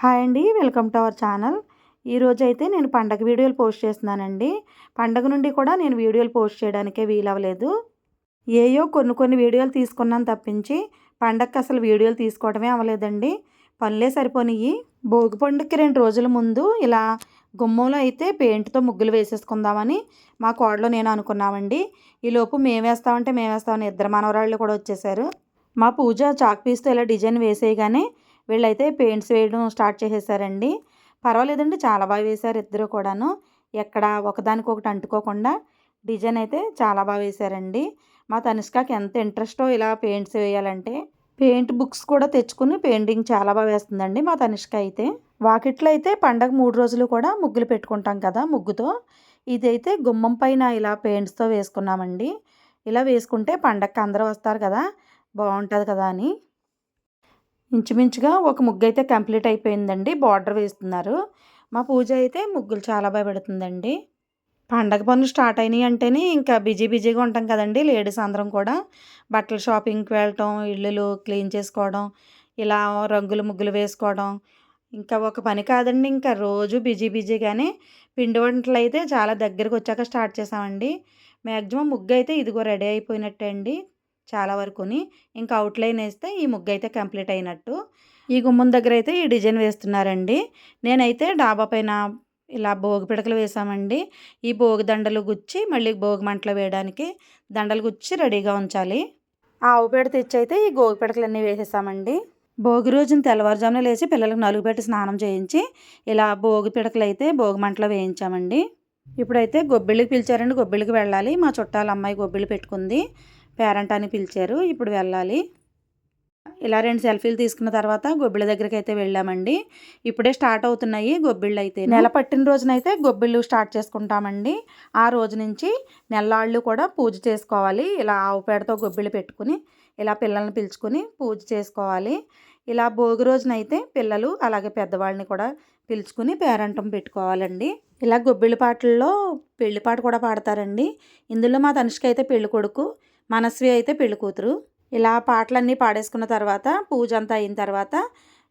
Hi అండి welcome to our channel. ఈరోజు అయితే నేను పండగ వీడియోలు పోస్ట్ చేస్తున్నానండి. పండగ నుండి కూడా నేను వీడియోలు పోస్ట్ చేయడానికే వీలవ్వలేదు. ఏయో కొన్ని కొన్ని వీడియోలు తీసుకున్నాను తప్పించి పండగకి అసలు వీడియోలు తీసుకోవడమే అవ్వలేదండి. పనులే సరిపోనియి భోగి పండుగకి రెండు రోజుల ముందు ఇలా గుమ్మంలో అయితే పెయింట్తో ముగ్గులు వేసేసుకుందామని మా కోడలో నేను అనుకున్నామండి. ఈలోపు మేమేస్తామంటే మేమేస్తామని ఇద్దరు మనవరాళ్ళు కూడా వచ్చేసారు. మా పూజ చాక్ పీస్తో ఇలా డిజైన్ వేసేయగానే వీళ్ళైతే పెయింట్స్ వేయడం స్టార్ట్ చేసేసారండి. పర్వాలేదండి చాలా బాగా వేశారు ఇద్దరు కూడాను. ఎక్కడ ఒకదానికొకటి అంటుకోకుండా డిజైన్ అయితే చాలా బాగా వేశారండి. మా తనిష్కాకి ఎంత ఇంట్రెస్టో ఇలా పెయింట్స్ వేయాలంటే పెయింట్ బుక్స్ కూడా తెచ్చుకుని పెయింటింగ్ చాలా బాగా వేస్తుందండి మా తనిష్క అయితే. వాకిట్లో అయితే పండగ మూడు రోజులు కూడా ముగ్గులు పెట్టుకుంటాం కదా ముగ్గుతో. ఇదైతే గుమ్మం పైన ఇలా పెయింట్స్తో వేసుకున్నామండి. ఇలా వేసుకుంటే పండగకి అందరూ వస్తారు కదా బాగుంటుంది కదా అని. ఇంచుమించుగా ఒక ముగ్గు అయితే కంప్లీట్ అయిపోయిందండి బార్డర్ వేస్తున్నారు. మా పూజ అయితే ముగ్గులు చాలా బాగా పెడుతుందండి. పండగ పనులు స్టార్ట్ అయినాయి అంటేనే ఇంకా బిజీ బిజీగా ఉంటాం కదండి లేడీస్ అందరం కూడా. బట్టల షాపింగ్కి వెళ్ళటం ఇల్లులు క్లీన్ చేసుకోవడం ఇలా రంగులు ముగ్గులు వేసుకోవడం. ఇంకా ఒక పని కాదండి ఇంకా రోజు బిజీ బిజీగానే పిండి వంటలు అయితే చాలా దగ్గరకు వచ్చాక స్టార్ట్ చేసామండి. మ్యాక్సిమం ముగ్గు అయితే ఇదిగో రెడీ అయిపోయినట్టే అండి. చాలా వరకుని ఇంకా అవుట్లైన్ వేస్తే ఈ ముగ్గు అయితే కంప్లీట్ అయినట్టు. ఈ గుమ్మం దగ్గర అయితే ఈ డిజైన్ వేస్తున్నారండి. నేనైతే డాబా పైన ఇలా భోగి పిడకలు వేసామండి. ఈ భోగి దండలు గుచ్చి మళ్ళీ భోగి మంటలు వేయడానికి దండలు గుచ్చి రెడీగా ఉంచాలి. ఆవు పేడ తెచ్చి అయితే ఈ గోగి పిడకలన్నీ వేసేసామండి. భోగి రోజున తెల్లవారుజామున లేచి పిల్లలకు నలుగు పెట్టి స్నానం చేయించి ఇలా భోగి పిడకలు అయితే భోగి మంటలో వేయించామండి. ఇప్పుడైతే గొబ్బిళ్ళకి పిలిచారండి. గొబ్బిళ్ళకి వెళ్ళాలి. మా చుట్టాల అమ్మాయి గొబ్బిళ్ళు పెట్టుకుంది. పేరెంట్ అని పిలిచారు. ఇప్పుడు వెళ్ళాలి. ఇలా రెండు సెల్ఫీలు తీసుకున్న తర్వాత గొబ్బిళ్ళ దగ్గరికి అయితే వెళ్ళామండి. ఇప్పుడే స్టార్ట్ అవుతున్నాయి గొబ్బిళ్ళు అయితే నెల పట్టిన రోజునైతే గొబ్బిళ్ళు స్టార్ట్ చేసుకుంటామండి. ఆ రోజు నుంచి నెల్లాళ్ళు కూడా పూజ చేసుకోవాలి. ఇలా ఆవు పేడతో గొబ్బిళ్ళు పెట్టుకుని ఇలా పిల్లల్ని పిలుచుకుని పూజ చేసుకోవాలి. ఇలా భోగి రోజునైతే పిల్లలు అలాగే పెద్దవాళ్ళని కూడా పిలుచుకుని పేరంటం పెట్టుకోవాలండి. ఇలా గొబ్బిళ్ళ పాటల్లో పెళ్ళి పాట కూడా పాడతారండి. ఇందులో మా తనిషికి అయితే పెళ్ళి కొడుకు మనస్వి అయితే పెళ్ళి కూతురు. ఇలా పాటలన్నీ పాడేసుకున్న తర్వాత పూజ అంతా అయిన తర్వాత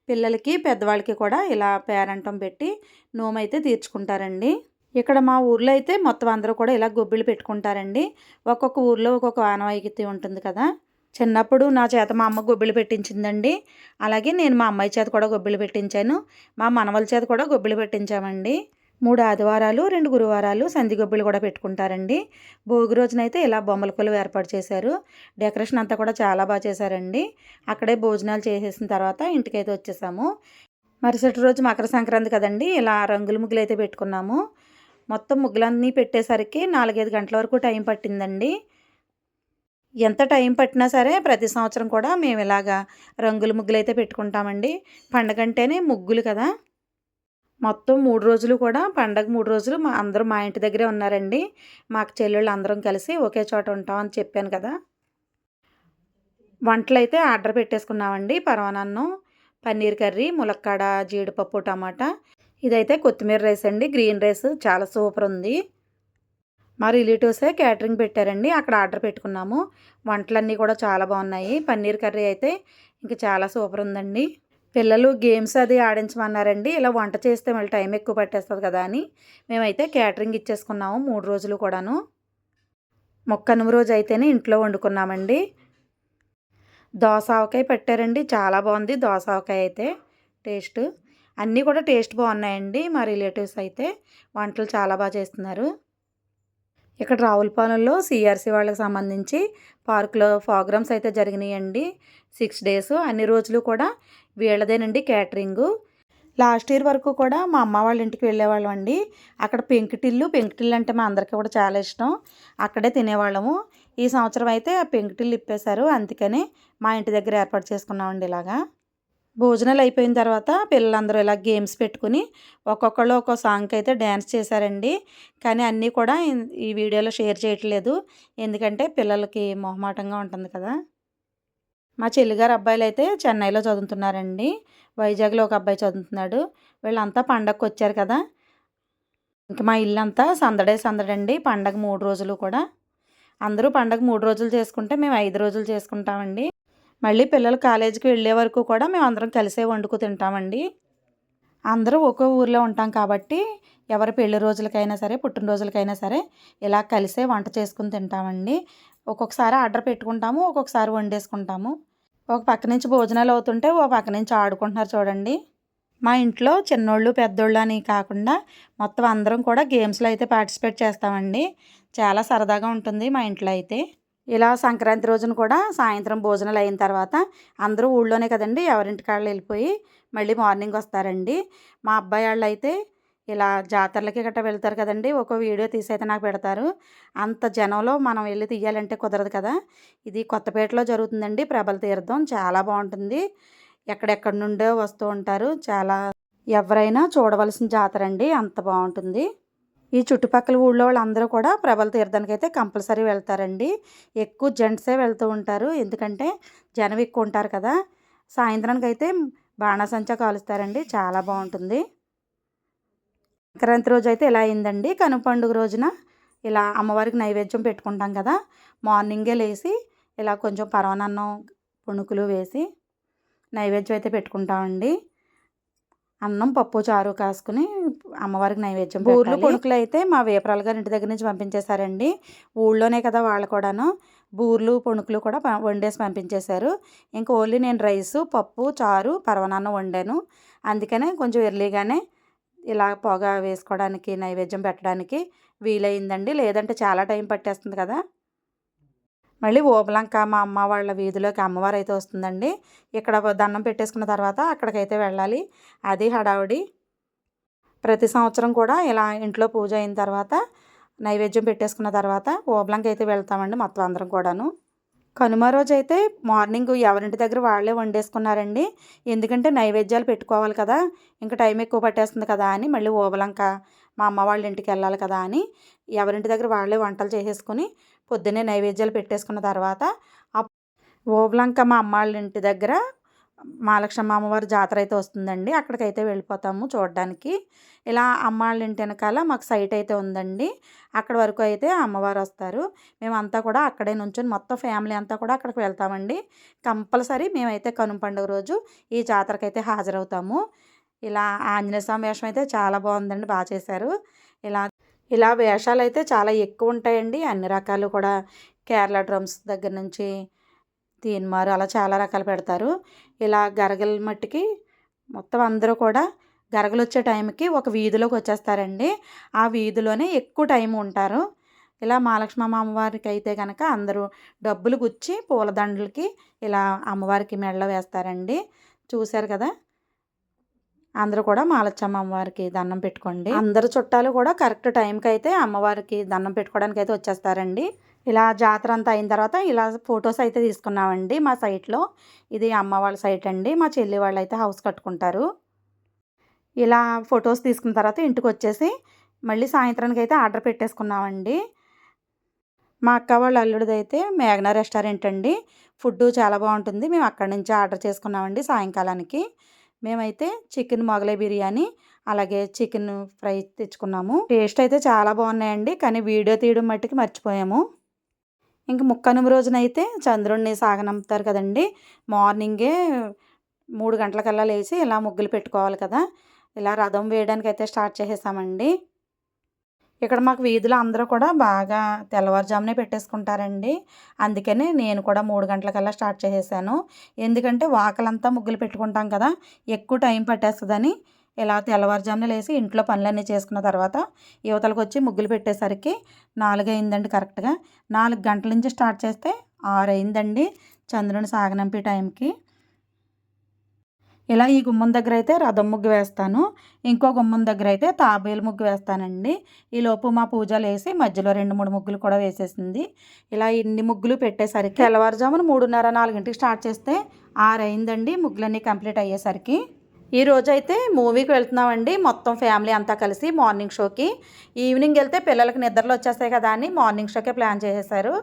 పిల్లలకి పెద్దవాళ్ళకి కూడా ఇలా పేరంటం పెట్టి నోమైతే తీర్చుకుంటారండి. ఇక్కడ మా ఊర్లో అయితే మొత్తం అందరూ కూడా ఇలా గొబ్బిళ్ళు పెట్టుకుంటారండి. ఒక్కొక్క ఊర్లో ఒక్కొక్క ఆనవాయితీ ఉంటుంది కదా. చిన్నప్పుడు నా చేత మా అమ్మ గొబ్బిళ్ళు పెట్టించిందండి. అలాగే నేను మా అమ్మాయి చేత కూడా గొబ్బిళ్ళు పెట్టించాను. మా మనవల చేత కూడా గొబ్బిళ్ళు పెట్టించామండి. మూడు ఆదివారాలు రెండు గురువారాలు సందిగొబ్బులు కూడా పెట్టుకుంటారండి. భోగి రోజునైతే ఇలా బొమ్మల కొలువు ఏర్పాటు చేశారు. డెకరేషన్ అంతా కూడా చాలా బాగా చేశారండి. అక్కడే భోజనాలు చేసేసిన తర్వాత ఇంటికైతే వచ్చేసాము. మరుసటి రోజు మకర సంక్రాంతి కదండి ఇలా రంగుల ముగ్గులు అయితే పెట్టుకున్నాము. మొత్తం ముగ్గులన్నీ పెట్టేసరికి నాలుగైదు గంటల వరకు టైం పట్టిందండి. ఎంత టైం పట్టినా సరే ప్రతి సంవత్సరం కూడా మేము ఇలాగా రంగుల ముగ్గులు అయితే పెట్టుకుంటామండి. పండగ అంటేనే ముగ్గులు కదా. మొత్తం మూడు రోజులు కూడా పండగ మూడు రోజులు మా అందరూ మా ఇంటి దగ్గరే ఉన్నారండి. మాకు చెల్లెళ్ళు అందరం కలిసి ఒకే చోట ఉంటాం అని చెప్పాను కదా. వంటలు అయితే ఆర్డర్ పెట్టేసుకున్నామండి. పరమానన్నం పన్నీర్ కర్రీ ములక్కాడ జీడిపప్పు టమాటా. ఇదైతే కొత్తిమీర రైస్ అండి. గ్రీన్ రైస్ చాలా సూపర్ ఉంది. మా రిలేటివ్సే క్యాటరింగ్ పెట్టారండి. అక్కడ ఆర్డర్ పెట్టుకున్నాము. వంటలన్నీ కూడా చాలా బాగున్నాయి. పన్నీర్ కర్రీ అయితే ఇంకా చాలా సూపర్ ఉందండి. పిల్లలు గేమ్స్ అది ఆడించమన్నారండి. ఇలా వంట చేస్తే మళ్ళీ టైం ఎక్కువ పట్టేస్తుంది కదా అని. మేమైతే క్యాటరింగ్ ఇచ్చేసుకున్నాము మూడు రోజులు కూడాను. మొక్కనుమ రోజు అయితేనే ఇంట్లో వండుకున్నామండి. దోస ఆవకాయ పెట్టారండి. చాలా బాగుంది దోస ఆవకాయ అయితే. టేస్ట్. అన్నీ కూడా టేస్ట్ బాగున్నాయండి. మా రిలేటివ్స్ అయితే వంటలు చాలా బాగా చేస్తున్నారు. ఇక్కడ రావులపాలెంలో సిఆర్సీ వాళ్ళకి సంబంధించి పార్కులో ప్రోగ్రామ్స్ అయితే జరిగినాయండి. సిక్స్ డేస్ అన్ని రోజులు కూడా వీళ్ళదేనండి క్యాటరింగు. లాస్ట్ ఇయర్ వరకు కూడా మా అమ్మ వాళ్ళ ఇంటికి వెళ్ళేవాళ్ళం అండి. అక్కడ పెంకుటిల్లు పెంకుటిల్లు అంటే మా అందరికీ కూడా చాలా ఇష్టం. అక్కడే తినేవాళ్ళము. ఈ సంవత్సరం అయితే ఆ పెంకుటిల్లు ఇప్పేశారు. అందుకని మా ఇంటి దగ్గర ఏర్పాటు చేసుకున్నామండి ఇలాగా. భోజనాలు అయిపోయిన తర్వాత పిల్లలందరూ ఇలా గేమ్స్ పెట్టుకుని ఒక్కొక్కళ్ళు ఒక్కో సాంగ్కి అయితే డ్యాన్స్ చేశారండి. కానీ అన్నీ కూడా ఈ వీడియోలో షేర్ చేయట్లేదు. ఎందుకంటే పిల్లలకి మొహమాటంగా ఉంటుంది కదా. మా చెల్లిగారు అబ్బాయిలు అయితే చెన్నైలో చదువుతున్నారండి. వైజాగ్లో ఒక అబ్బాయి చదువుతున్నాడు. వీళ్ళంతా పండగకు వచ్చారు కదా. ఇంకా మా ఇల్లు అంతా సందడే సందడండి. పండగ మూడు రోజులు కూడా. అందరూ పండగ మూడు రోజులు చేసుకుంటే మేము ఐదు రోజులు చేసుకుంటామండి. మళ్ళీ పిల్లలు కాలేజీకి వెళ్ళే వరకు కూడా మేము అందరం కలిసే వండుకు తింటామండి. అందరూ ఒక్కో ఊర్లో ఉంటాం కాబట్టి ఎవరి పెళ్ళి రోజులకైనా సరే పుట్టినరోజులకైనా సరే ఇలా కలిసే వంట చేసుకుని తింటామండి. ఒక్కొక్కసారి ఆర్డర్ పెట్టుకుంటాము ఒక్కొక్కసారి వండేసుకుంటాము. ఒక పక్క నుంచి భోజనాలు అవుతుంటే ఒక పక్క నుంచి ఆడుకుంటున్నారు చూడండి. మా ఇంట్లో చిన్నోళ్ళు పెద్దోళ్ళు అని కాకుండా మొత్తం అందరం కూడా గేమ్స్లో అయితే పార్టిసిపేట్ చేస్తామండి. చాలా సరదాగా ఉంటుంది మా ఇంట్లో అయితే. ఇలా సంక్రాంతి రోజున కూడా సాయంత్రం భోజనాలు అయిన తర్వాత అందరూ ఊళ్ళోనే కదండి ఎవరింటికాళ్ళు వెళ్ళిపోయి మళ్ళీ మార్నింగ్ వస్తారండి. మా అబ్బాయి వాళ్ళు అయితే ఇలా జాతరలకి గట్రా వెళ్తారు కదండి ఒక వీడియో తీసి అయితే నాకు పెడతారు. అంత జనంలో మనం వెళ్ళి తీయాలంటే కుదరదు కదా. ఇది కొత్తపేటలో జరుగుతుందండి ప్రభల తీర్థం చాలా బాగుంటుంది. ఎక్కడెక్కడి నుండో వస్తూ ఉంటారు చాలా ఎవరైనా చూడవలసిన జాతర అండి అంత బాగుంటుంది. ఈ చుట్టుపక్కల ఊళ్ళో వాళ్ళందరూ కూడా ప్రభల తీర్థానికి అయితే కంపల్సరీ వెళ్తారండి. ఎక్కువ జెంట్సే వెళ్తూ ఉంటారు. ఎందుకంటే జనం ఎక్కువ ఉంటారు కదా. సాయంత్రానికి అయితే బాణాసంచా కాలుస్తారండి. చాలా బాగుంటుంది. సంక్రాంతి రోజు అయితే ఇలా అయిందండి. కనుమ పండుగ రోజున ఇలా అమ్మవారికి నైవేద్యం పెట్టుకుంటాం కదా. మార్నింగే లేచి ఇలా కొంచెం పరవనన్నం పుణుకులు వేసి నైవేద్యం అయితే పెట్టుకుంటామండి. అన్నం పప్పు చారు కాసుకుని అమ్మవారికి నైవేద్యం బూర్లు కొడుకులు అయితే మా వేపరాలు గారి ఇంటి దగ్గర నుంచి పంపించేశారండి. ఊళ్ళోనే కదా వాళ్ళు కూడాను. బూర్లు పొణుకులు కూడా వండేసి పంపించేశారు. ఇంకా ఓన్లీ నేను రైసు పప్పు చారు పరవనాన్నం వండాను. అందుకనే కొంచెం ఎర్లీగానే ఇలా పొగ వేసుకోవడానికి నైవేద్యం పెట్టడానికి వీలైందండి. లేదంటే చాలా టైం పట్టేస్తుంది కదా. మళ్ళీ ఓబలంక మా అమ్మ వాళ్ళ వీధిలోకి అమ్మవారు అయితే వస్తుందండి. ఇక్కడ దండం పెట్టేసుకున్న తర్వాత అక్కడికైతే వెళ్ళాలి. అది హడావుడి. ప్రతి సంవత్సరం కూడా ఇలా ఇంట్లో పూజ అయిన తర్వాత నైవేద్యం పెట్టేసుకున్న తర్వాత ఓబలంకి అయితే వెళ్తామండి మొత్తం అందరం కూడాను. కనుమ రోజు అయితే మార్నింగ్ ఎవరింటి దగ్గర వాళ్ళే వండేసుకున్నారండి. ఎందుకంటే నైవేద్యాలు పెట్టుకోవాలి కదా ఇంకా టైం ఎక్కువ పట్టేస్తుంది కదా అని మళ్ళీ ఓబలంక మా అమ్మ వాళ్ళ ఇంటికి వెళ్ళాలి కదా అని ఎవరింటి దగ్గర వాళ్ళే వంటలు చేసేసుకుని పొద్దున్నే నైవేద్యాలు పెట్టేసుకున్న తర్వాత ఓబలంక మా అమ్మ వాళ్ళ ఇంటి దగ్గర మహాలక్ష్మ అమ్మవారి జాతర అయితే వస్తుందండి. అక్కడికైతే వెళ్ళిపోతాము చూడడానికి. ఇలా అమ్మ వాళ్ళ ఇంటి వెనకాల మాకు సైట్ అయితే ఉందండి. అక్కడ వరకు అయితే అమ్మవారు వస్తారు. మేమంతా కూడా అక్కడే నుంచొని మొత్తం ఫ్యామిలీ అంతా కూడా అక్కడికి వెళ్తామండి. కంపల్సరీ మేమైతే కనుమ పండుగ రోజు ఈ జాతరకైతే హాజరవుతాము. ఇలా ఆంజనేయ స్వామి వేషం అయితే చాలా బాగుందండి బాగా చేశారు. ఇలా ఇలా వేషాలు అయితే చాలా ఎక్కువ ఉంటాయండి. అన్ని రకాలు కూడా కేరళ డ్రమ్స్ దగ్గర నుంచి తీన్మారు. అలా చాలా రకాలు పెడతారు. ఇలా గరగల మట్టికి మొత్తం అందరూ కూడా గరగలు వచ్చే టైంకి ఒక వీధిలోకి వచ్చేస్తారండి. ఆ వీధిలోనే ఎక్కువ టైం ఉంటారు. ఇలా మహాలక్ష్మి అమ్మవారికి అయితే కనుక అందరూ డబ్బులు గుచ్చి పూలదండలకి ఇలా అమ్మవారికి మెడలో వేస్తారండి. చూశారు కదా? అందరూ కూడా మాలచ్చమ్మ అమ్మవారికి దండం పెట్టుకోండి. అందరు చుట్టాలు కూడా కరెక్ట్ టైంకి అయితే అమ్మవారికి దండం పెట్టుకోవడానికి అయితే వచ్చేస్తారండి. ఇలా జాతర అంతా అయిన తర్వాత ఇలా ఫొటోస్ అయితే తీసుకున్నామండి మా సైట్లో. ఇది అమ్మ వాళ్ళ సైట్ అండి. మా చెల్లి వాళ్ళు అయితే హౌస్ కట్టుకుంటారు. ఇలా ఫొటోస్ తీసుకున్న తర్వాత ఇంటికి వచ్చేసి మళ్ళీ సాయంత్రానికి అయితే ఆర్డర్ పెట్టేసుకున్నామండి. మా అక్క వాళ్ళ అల్లుడిది అయితే మేఘనా రెస్టారెంట్ అండి ఫుడ్ చాలా బాగుంటుంది. మేము అక్కడి నుంచి ఆర్డర్ చేసుకున్నామండి సాయంకాలానికి. మేమైతే చికెన్ మొగలై బిర్యానీ అలాగే చికెన్ ఫ్రై తెచ్చుకున్నాము. టేస్ట్ అయితే చాలా బాగున్నాయండి కానీ వీడియో తీయడం మట్టుకి మర్చిపోయాము. ఇంక ముక్కనుమ రోజునైతే చంద్రుడిని సాగనంపుతారు కదండి. మార్నింగే మూడు గంటలకల్లా లేచి ఇలా ముగ్గులు పెట్టుకోవాలి కదా. ఇలా రథం వేయడానికి అయితే స్టార్ట్ చేసేసామండి. ఇక్కడ మాకు వీధిలో అందరూ కూడా బాగా తెల్లవారుజామునే పెట్టేసుకుంటారండి. అందుకని నేను కూడా మూడు గంటలకల్లా స్టార్ట్ చేసేసాను. ఎందుకంటే వాకలంతా ముగ్గులు పెట్టుకుంటాం కదా. ఎక్కువ టైం పట్టేస్తుందని ఇలా తెల్లవారుజామున లేసి ఇంట్లో పనులన్నీ చేసుకున్న తర్వాత యువతలకు వచ్చి ముగ్గులు పెట్టేసరికి నాలుగు అయిందండి కరెక్ట్గా. నాలుగు గంటల నుంచి స్టార్ట్ చేస్తే ఆరు అయిందండి చంద్రుని సాగనంపే టైంకి. ఇలా ఈ గుమ్మం దగ్గర అయితే రథం ముగ్గు వేస్తాను. ఇంకో గుమ్మం దగ్గర అయితే తాబేలు ముగ్గు వేస్తానండి. ఈ లోపు మా పూజలు వేసి మధ్యలో రెండు మూడు ముగ్గులు కూడా వేసేసింది. ఇలా ఇన్ని ముగ్గులు పెట్టేసరికి తెల్లవారుజామున మూడున్నర నాలుగింటికి స్టార్ట్ చేస్తే ఆరు అయిందండి ముగ్గులన్నీ కంప్లీట్ అయ్యేసరికి. ఈ అయితే మూవీకి వెళ్తున్నామండి. మొత్తం ఫ్యామిలీ అంతా కలిసి మార్నింగ్ షోకి. ఈవినింగ్ వెళ్తే పిల్లలకి నిద్రలు వచ్చేస్తాయి కదా అని మార్నింగ్ షోకే ప్లాన్ చేసేసారు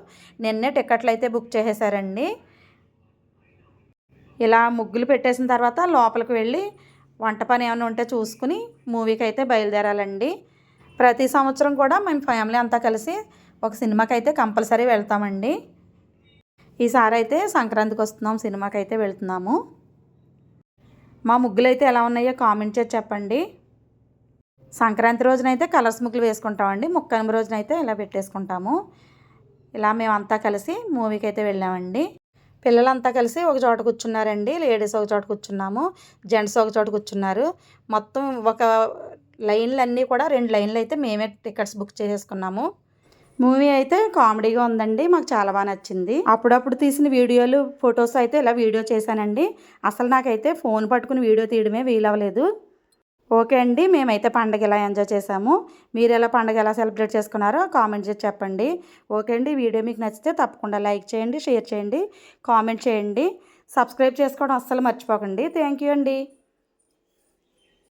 నిన్నే టికెట్లు అయితే బుక్ చేసేసారండి ఇలా ముగ్గులు పెట్టేసిన తర్వాత లోపలికి వెళ్ళి వంట పని ఏమైనా ఉంటే చూసుకుని మూవీకి అయితే బయలుదేరాలండి. ప్రతి సంవత్సరం కూడా మేము ఫ్యామిలీ అంతా కలిసి ఒక సినిమాకి అయితే కంపల్సరీ వెళ్తామండి. ఈసారి అయితే సంక్రాంతికి వస్తున్నాం సినిమాకి అయితే వెళ్తున్నాము. మా ముగ్గులు అయితే ఎలా ఉన్నాయో కామెంట్ చేసి చెప్పండి. సంక్రాంతి రోజునైతే కలర్స్ ముగ్గులు వేసుకుంటామండి. ముక్కనుమ రోజునైతే ఇలా పెట్టేసుకుంటాము. ఇలా మేమంతా కలిసి మూవీకి అయితే వెళ్ళామండి. పిల్లలంతా కలిసి ఒక చోట కూర్చున్నారండి. లేడీస్ ఒక చోట కూర్చున్నాము. జెంట్స్ ఒక చోట కూర్చున్నారు. మొత్తం ఒక లైన్లు అన్నీ కూడా రెండు లైన్లు అయితే మేమే టికెట్స్ బుక్ చేసేసుకున్నాము. మూవీ అయితే కామెడీగా ఉందండి. మాకు చాలా బాగా నచ్చింది. అప్పుడప్పుడు తీసిన వీడియోలు ఫొటోస్ అయితే ఇలా వీడియో చేశానండి. అసలు నాకైతే ఫోన్ పట్టుకుని వీడియో తీయడమే వీలవ్వలేదు. ఓకే అండి. మేమైతే పండగ ఎలా ఎంజాయ్ చేసాము మీరు ఎలా పండగ ఎలా సెలబ్రేట్ చేసుకున్నారో కామెంట్ చేసి చెప్పండి. ఓకే అండి. వీడియో మీకు నచ్చితే తప్పకుండా లైక్ చేయండి షేర్ చేయండి కామెంట్ చేయండి. సబ్స్క్రైబ్ చేసుకోవడం అస్సలు మర్చిపోకండి. థ్యాంక్ యూ అండి.